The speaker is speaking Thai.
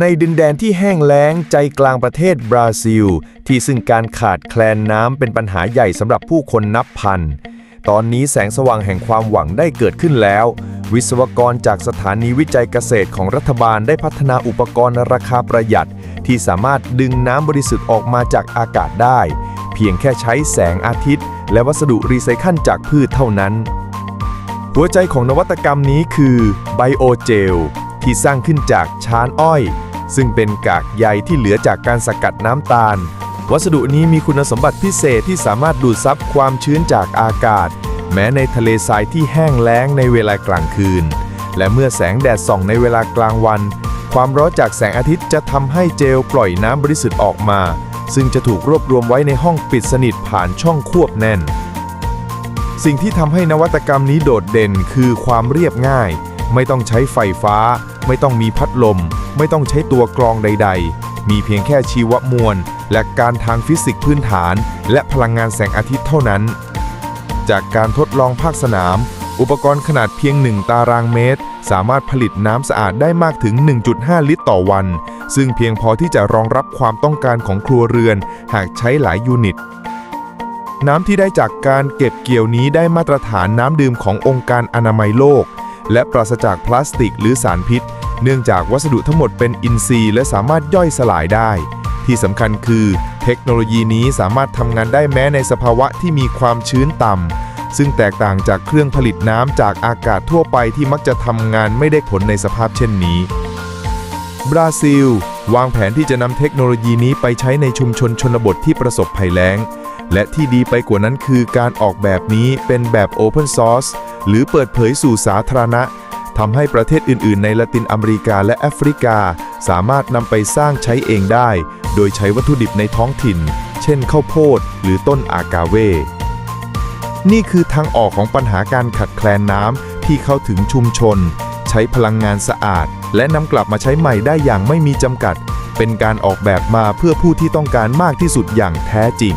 ในดินแดนที่แห้งแล้งใจกลางประเทศบราซิล ที่ซึ่งการขาดแคลนน้ำเป็นปัญหาใหญ่สำหรับผู้คนนับพัน ตอนนี้แสงสว่างแห่งความหวังได้เกิดขึ้นแล้ว วิศวกรจากสถานีวิจัยเกษตรของรัฐบาลได้พัฒนาอุปกรณ์ราคาประหยัด ที่สามารถดึงน้ำบริสุทธิ์ออกมาจากอากาศได้ เพียงแค่ใช้แสงอาทิตย์ และวัสดุรีไซเคิลจากพืชเท่านั้น หัวใจของนวัตกรรมนี้คือไบโอเจลที่สร้างขึ้นจากชานอ้อย ซึ่งเป็นกากใยที่เหลือจากการสกัดน้ำตาล วัสดุนี้มีคุณสมบัติพิเศษที่สามารถดูดซับความชื้นจากอากาศ แม้ในทะเลทรายที่แห้งแล้งในเวลากลางคืน และเมื่อแสงแดดส่องในเวลากลางวัน ความร้อนจากแสงอาทิตย์จะทำให้เจลปล่อยน้ำบริสุทธิ์ออกมา ซึ่งจะถูกรวบรวมไว้ในห้องปิดสนิทผ่านช่องควบแน่น สิ่งที่ทำให้นวัตกรรมนี้โดดเด่นคือความเรียบง่าย ไม่ต้องใช้ไฟฟ้า ไม่ต้องมีพัดลม ไม่ต้องใช้ตัวกรองใด ๆ มีเพียงแค่ชีวมวล และการทางฟิสิกส์พื้นฐาน และพลังงานแสงอาทิตย์เท่านั้น จากการทดลองภาคสนาม อุปกรณ์ขนาดเพียง 1 ตารางเมตร สามารถผลิตน้ำสะอาดได้มากถึง 1.5 ลิตรต่อวัน ซึ่งเพียงพอที่จะรองรับความต้องการของครัวเรือน หากใช้หลายยูนิตน้ำที่ได้จากการเก็บเกี่ยวนี้ได้มาตรฐานน้ำดื่มขององค์การอนามัยโลก และปราศจากพลาสติกหรือสารพิษ เนื่องจากวัสดุทั้งหมดเป็นอินทรีย์และสามารถย่อยสลายได้ ที่สำคัญคือ เทคโนโลยีนี้สามารถทำงานได้แม้ในสภาวะที่มีความชื้นต่ำซึ่งแตกต่างจากเครื่องผลิตน้ำจากอากาศทั่วไปที่มักจะทำงานไม่ได้ผลในสภาพเช่นนี้ บราซิล วางแผนที่จะนำเทคโนโลยีนี้ไปใช้ในชุมชนชนบทที่ประสบภัยแล้งและที่ดีไปกว่านั้นคือการออกแบบนี้เป็นแบบ Open Source หรือเปิดเผยสู่สาธารณะทำให้ประเทศอื่น ๆ ในละตินอเมริกาและแอฟริกา สามารถนำไปสร้างใช้เองได้ โดยใช้วัตถุดิบในท้องถิ่น เช่นข้าวโพด หรือต้นอากาเว นี่คือทางออกของปัญหาการขัดแคลนน้ำที่เข้าถึงชุมชน ใช้พลังงานสะอาด และนำกลับมาใช้ใหม่ได้อย่างไม่มีจำกัด เป็นการออกแบบมาเพื่อผู้ที่ต้องการมากที่สุดอย่างแท้จริง